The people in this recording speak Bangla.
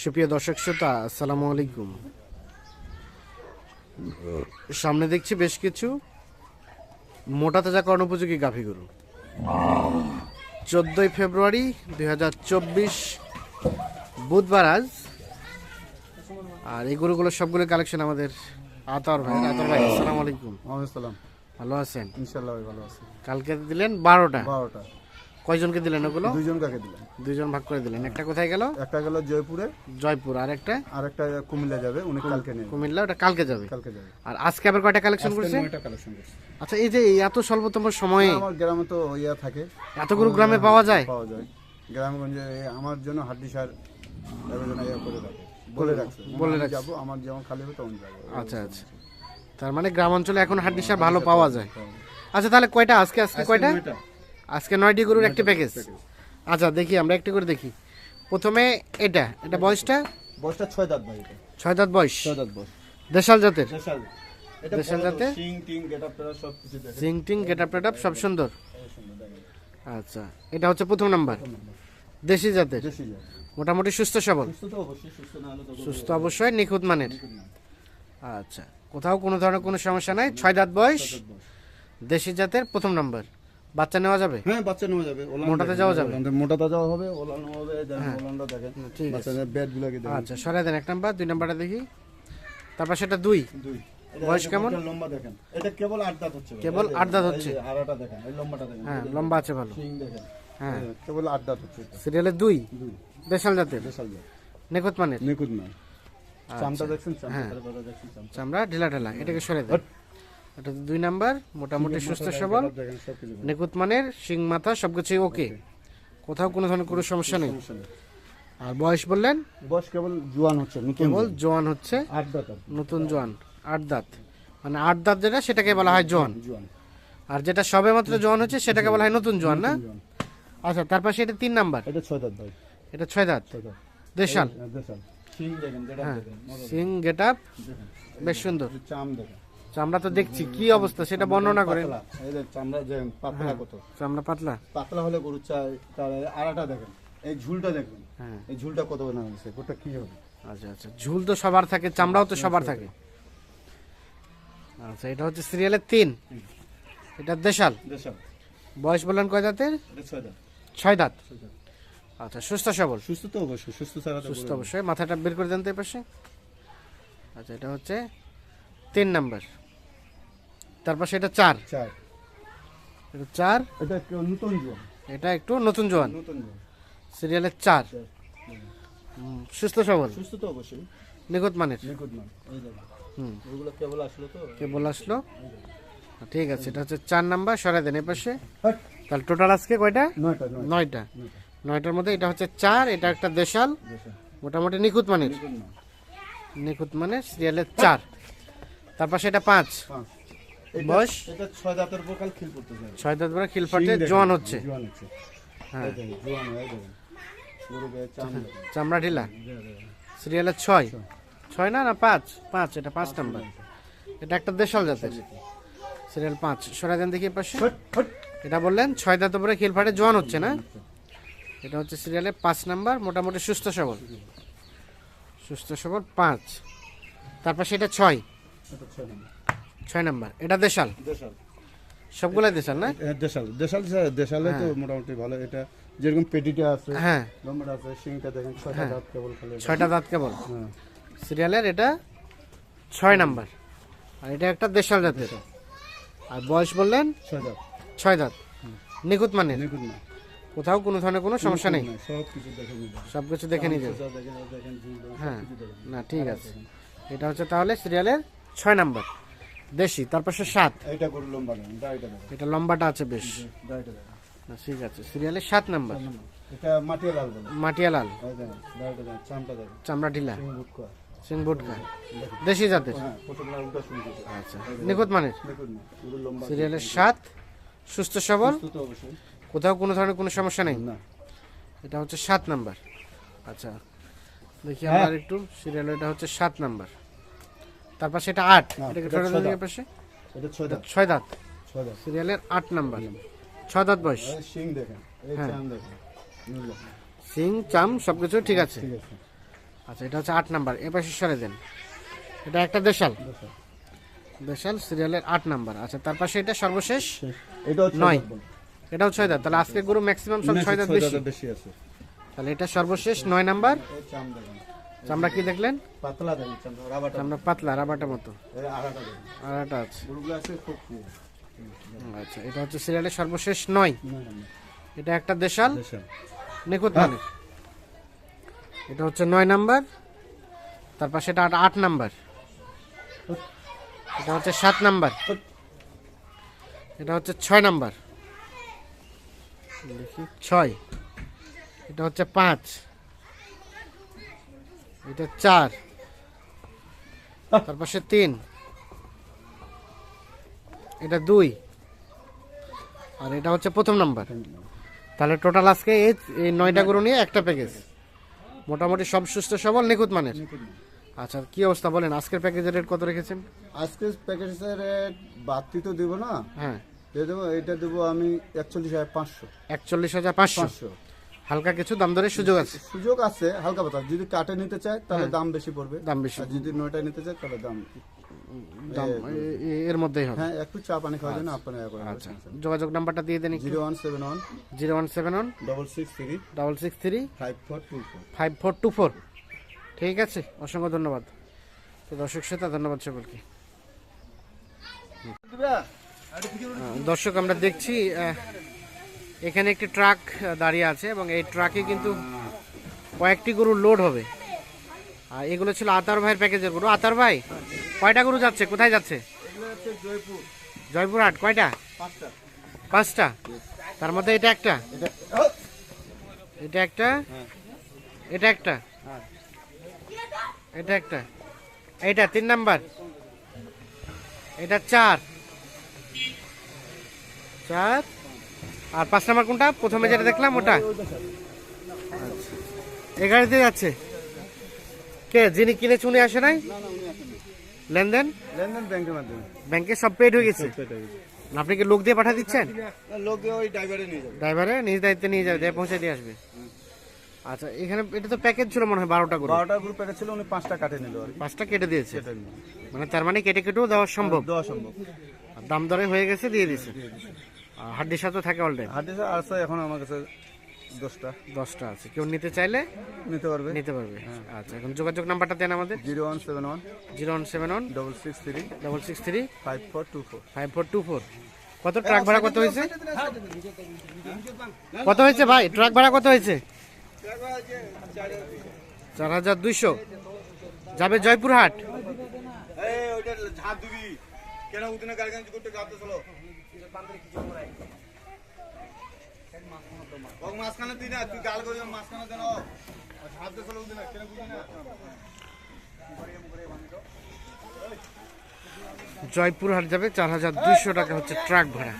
সুপ্রিয় দর্শক শ্রোতা আসসালামু আলাইকুম। সামনে দেখছি বেশ কিছু মোটা তাজাকরণ উপযোগী গাভী গরু। চোদ্দই ফেব্রুয়ারি দুই হাজার চব্বিশ বুধবার আজ। আর এই গরুগুলো সবগুলো কালেকশন আমাদের আতর ভাই আতর ভাই আসসালামু আলাইকুম। ভালো আছেন? ইনশাল্লাহ ভাই ভালো আছে। কালকে দিলেন বারোটা। বারোটা। কয়জনকে দিলেন ওগুলো? দুইজন কাকে দিলেন? দুইজন ভাগ করে দিলেন। একটা কোথায় গেল? একটা গেল জয়পুরে। জয়পুর। আর একটা? আর একটা কুমিল্লা যাবে উনি কালকে নেই কুমিল্লা ওটা কালকে যাবে? কালকে যাবে। আর আজকে আবার কয়টা কালেকশন করছে? নয়টা কালেকশন করছে। আচ্ছা এই যে এত স্বল্পতম সময়ে আমার গ্রামে তো ইয়া থাকে। এতগুলো গ্রামে পাওয়া যায়? পাওয়া যায়। গ্রামগঞ্জে আমার জন্য হাড্ডি সার একজন ইয়া করে রাখে। বলে রাখছে। বলে রাখছে। যাব আমার যেমন খালি হবে তখন যাব। আচ্ছা আচ্ছা। তার মানে গ্রাম অঞ্চলে এখন হাড্ডি সার ভালো পাওয়া যায়। আচ্ছা তাহলে কয়টা? আজকে আজকে কয়টা। আজকে নয়টি গরুর একটি প্যাকেজ আচ্ছা দেখি আমরা একটি করে দেখি। প্রথমে এটা এটা বয়সটা? বয়সটা ছয় দাঁত ভাই ছয় দাঁত বয়স। ছয় দাঁত বয়স। দেশাল জাতের? দেশাল। এটা দেশাল বড় জাতে? সিং টিং গেটআপ টেটআপ সব কিছু দেখে। জিং টিং গেট আপ সব সুন্দর? আচ্ছা এটা হচ্ছে প্রথম নাম্বার। দেশি জাতের? মোটামুটি সুস্থ সবল? সুস্থ অবশ্যই নিখুঁত মানের? আচ্ছা কোথাও কোনো ধরনের কোনো সমস্যা নাই? ছয় দাঁত বয়স। দেশি জাতের প্রথম নাম্বার। বাচ্চা নেওয়া যাবে? হ্যাঁ বাচ্চা নেওয়া যাবে মোটাতে যাওয়া যাবে? মোটাতে যাওয়া হবে ওলানো হবে দেখেন ওলানটা দেখেন ঠিক আছে। বাচ্চাদের ব্যাট গুলোকে দেখেন। আচ্ছা সরাই দেন এক নাম্বার দুই নাম্বারটা দেখি। তারপর সেটা দুই। দুই। বয়স কেমন? লম্বা দেখেন। এটা কেবল আট দাঁত হচ্ছে। কেবল আট দাঁত হচ্ছে। আড়াটা দেখেন এই লম্বাটা দেখেন। হ্যাঁ লম্বা আছে ভালো। সিং দেখেন। হ্যাঁ। কেবল আট দাঁত হচ্ছে এটা। সিরিয়ালের দুই? দুই। দেশাল জাতের? বিশাল জাত। নিখুঁত মানের? নিখুঁত না আচ্ছা। চামটা দেখছেন? চামটা হ্যাঁ। দেখছেন চামড়া। ঢিলা ঢালা এটাকে সরে দেন। এটা দুই নাম্বার মোটামুটি সুস্থ সবল নিখুঁত মানের শিং মাথা সবকিছুই ওকে। কোথাও কোনো ধরনের কোনো সমস্যা নেই। আর বয়স বললেন? বয়স কেবল জোয়ান হচ্ছে কেবল জোয়ান। হচ্ছে। আট দাঁত নতুন জোয়ান আট দাঁত। মানে আট দাঁত যেটা সেটাকে বলা হয় জোয়ান। আর যেটা সবে মাত্র জোয়ান হচ্ছে সেটাকে বলা হয় নতুন জোয়ান না? আচ্ছা তার পাশে এটা তিন নাম্বার। এটা ছয় দাঁত ভাই। এটা ছয় দাঁত। দেশাল। হ্যাঁ, সিং দেখেন যেটা হ্যাঁ সিং গেট আপ। বেশ সুন্দর। চাম দেখেন। চামড়া তো দেখছি কি অবস্থা? সেটা বর্ণনা করেন। পাতলা। চামড়া যে পাতলা কত? চামড়া পাতলা? পাতলা হলে গরু চাই তার আড়াটা দেখেন এই ঝুলটা দেখবেন হ্যাঁ। এই ঝুলটা কত না হয়েছে গোটা কি হবে? আচ্ছা আচ্ছা ঝুল তো সবার থাকে চামড়াও তো সবার থাকে। আচ্ছা এটা হচ্ছে সিরিয়ালের তিন। এটা দেশাল। দেশাল। বয়স বললেন কয় দাঁতের? ছয় দাঁত। ছয় দাঁত। আচ্ছা সুস্থ সবল? সুস্থ তো অবশ্যই সুস্থ ছাড়া সুস্থ অবশ্যই। মাথাটা বের করে দেন তো পাশে আচ্ছা এটা হচ্ছে তিন নাম্বার। তারপর সেটা চার। চার। এটা চার। এটা একটু নতুন জোয়ান। এটা একটু নতুন জোয়ান। নতুন জোয়ান। সিরিয়ালের চার। সুস্থ সবল। সুস্থ তো অবশ্যই। নিখুঁত মানের। নিখুঁত না এই দেখেন হুম। ওগুলো কেবল আসলো তো? ঠিক আছে এটা হচ্ছে চার নাম্বার। সরাই দেন এই পাশে। তাহলে টোটাল আজকে কয়টা? নয়টা নয়টা। নয়টা। নয়টা। নয়টার মধ্যে এটা হচ্ছে চার এটা একটা দেশাল। মোটামুটি নিখুঁত মানের। নিখুঁত। মানের। সিরিয়ালের চার। তারপর সেটা পাঁচ। বয়স? এটা ছয় দাঁতের বোকাল খিল যায় ছয় দাঁত খিলফাটে সিং দেখেন, জোয়ান হচ্ছে। জোয়ান হচ্ছে। হ্যাঁ। জোয়ান হয়ে দেখেন। চামড়া। ঢিলা। দেখেন, দেখেন। সিরিয়ালের ছয়। ছয়। না না পাঁচ। পাঁচ এটা পাঁচ নাম্বার। এটা একটা দেশাল জাতের। সিরিয়াল পাঁচ। সরাই দেন দেখি পাশে। এটা বললেন ছয় দাঁত উপরে খিলফাটে জোয়ান হচ্ছে না? এটা হচ্ছে সিরিয়ালে পাঁচ নাম্বার মোটামুটি সুস্থ সবল। সুস্থ। সবল পাঁচ। তারপর সেটা ছয়। ছয় নম্বর। ছয় নাম্বার। এটা দেশাল? দেশাল। সবগুলাই দেশাল না? দেশাল। দেশাল দেশালে তো মোটামুটি ভালো। এটা যেরকম পেটিটা আছে হ্যাঁ। লম্বাটা আছে সিংটা দেখেন ছয়টা দাঁত কেবল ছয়টা দাঁত কেবল? হ্যাঁ। সিরিয়ালের এটা ছয় নাম্বার। আর এটা একটা দেশাল জাতের। আর বয়স বললেন? ছয় দাঁত। ছয় দাঁত। নিখুঁত মানে নিখুঁত না কোথাও কোনো ধরনের কোনো সমস্যা নেই? সব কিছু দেখে নিবে সব কিছু দেখে নিয়ে হ্যাঁ। না ঠিক আছে। এটা হচ্ছে তাহলে সিরিয়ালের ছয় নাম্বার। দেশি তারপর সে সাত। এইটা গরু লম্বা এটা লম্বাটা আছে বেশ। না ঠিক আছে সিরিয়ালের সাত নাম্বার। এটা মাটিয়া লাল বলে। মাটিয়া লাল। চামড়া ঢিলা। সিং বুট বুটকা দেশি জাতের? হ্যাঁ আচ্ছা নিখুঁত মানের? সিরিয়ালের সাত সুস্থ সবল। সুস্থ তো অবশ্যই। কোথাও কোনো ধরনের কোনো সমস্যা নেই? না। এটা হচ্ছে সাত নাম্বার। আচ্ছা দেখি আমরা একটু সিরিয়াল এটা হচ্ছে সাত নাম্বার। তারপর সেটা আট। পাশে? এটা ছয় দাঁত। ছয় দাঁত। সিরিয়ালের আট নাম্বার। ছয় দাঁত বয়স। সিং দেখেন হ্যাঁ। চাম সিং চাম সব কিছু ঠিক আছে। আচ্ছা এটা হচ্ছে আট নাম্বার। এ পাশে সরে দেন। এটা একটা দেশাল। দেশাল। সিরিয়ালের আট নাম্বার। আচ্ছা তার পাশে এটা সর্বশেষ এটা হচ্ছে নয়। এটাও ছয় দাঁত। তাহলে আজকে গরু ম্যাক্সিমাম সব ছয় দাঁত বেশি। আছে। তাহলে এটা সর্বশেষ নয় নাম্বার। চামড়া কি দেখলেন? পাতলা চামড়া পাতলা রাবারটার মতো। আড়াটা আছে। গরুগুলো আছে খুব আচ্ছা এটা হচ্ছে সিরিয়ালের সর্বশেষ নয়। এটা একটা দেশাল। নিখুঁত মানে? এটা হচ্ছে নয় নাম্বার। তার পাশে এটা আট- আট নাম্বার। এটা হচ্ছে সাত নাম্বার। এটা হচ্ছে ছয় নাম্বার। দেখি ছয়। এটা হচ্ছে পাঁচ। এটা চার। তার পাশে তিন। এটা দুই। আর এটা হচ্ছে প্রথম নাম্বার। তাহলে টোটাল আজকে এই নয়টা গরু নিয়ে একটা প্যাকেজ মোটামুটি সব সুস্থ সবল নিখুঁত মানের। আচ্ছা কি অবস্থা বলেন আজকের প্যাকেজের রেট কত রেখেছেন? আজকের প্যাকেজের রেট বাড়তি তো দিব না। হ্যাঁ। দিয়ে দেবো এটা দেবো আমি একচল্লিশ হাজার পাঁচশো। একচল্লিশ হাজার পাঁচশো। হালকা কিছু দাম দরের সুযোগ আছে। সুযোগ আছে হালকা পাতা যদি কাটে নিতে চায় তাহলে দাম বেশি পড়বে। দাম বেশি আর যদি নয়টা নিতে চায় তাহলে দাম দাম এর মধ্যেই হবে। হ্যাঁ একটু চা পানি খাওয়ার জন্য আপনারা আচ্ছা। যোগাযোগ নাম্বারটা দিয়ে দেন zero one seven one zero one seven one double six three double six three five four two four. Five four two four. ঠিক আছে অসংখ্য ধন্যবাদ। তো দর্শক শ্রোতা ধন্যবাদ সকলকে। দর্শক আমরা দেখছি এখানে একটি ট্রাক দাঁড়িয়ে আছে এবং এই ট্রাকে কিন্তু কয়েকটি গরু লোড হবে। আর এগুলো ছিল আতার ভাইয়ের প্যাকেজের গরু। আতার ভাই, কয়টা গরু যাচ্ছে? কোথায় যাচ্ছে? জয়পুর জয়পুরহাট, কয়টা? পাঁচটা। তার মধ্যে এটা একটা? এটা এটা একটা। এটা একটা। এটা একটা? এইটা তিন নাম্বার। এটা চার। চার? আর পাঁচ নাম্বার কোনটা? প্রথমে যেটা দেখলাম ওটা। আচ্ছা। এ গাড়িতে যাচ্ছে? কে? যিনি কিনে চুনে আসে নাই? লেনদেন? লেনদেন ব্যাংকের মাধ্যমে। ব্যাংকে সব পেড হয়ে গেছে? আপনি কি লোক দিয়ে পাঠা দিচ্ছেন? লোক ওই ড্রাইভারে নিয়ে যাবে। ড্রাইভারে নিজ দায়িত্বে নিয়ে যাবে দিয়ে পৌঁছে দিয়ে আসবে। আচ্ছা এখানে এটা তো প্যাকেজ ছিল মনে হয় বারোটা করে। বারোটা গ্রুপ প্যাকেজ ছিল উনি পাঁচটা কাটে নিল আর পাঁচটা কেটে দিয়েছে? মানে তার মানে কেটে কেটেও দেওয়া সম্ভব? দেওয়া সম্ভব। দাম দরে হয়ে গেছে দিয়ে দিছে আর হাড্ডির সাথে থাকে অল টাইম হাতে আছে এখন আমার কাছে দশটা। দশটা আছে। কেউ নিতে চাইলে? নিতে পারবে। নিতে পারবে। আচ্ছা এখন যোগাযোগ নাম্বারটা দেন আমাদের। Zero one seven one zero one seven one double six three double six three five four two four. Five four two four. কত ট্রাক ভাড়া কত হয়েছে? কত হয়েছে ভাই? ট্রাক ভাড়া কত হয়েছে? চার হাজার দুইশো। যাবে জয়পুরহাট? কেন উদিনে গাড়ি গাড়ি করতে না তুই গাল করি মাঝখানে উদিনে জয়পুরহাট যাবে চার হাজার দুইশো টাকা হচ্ছে ট্রাক ভাড়া।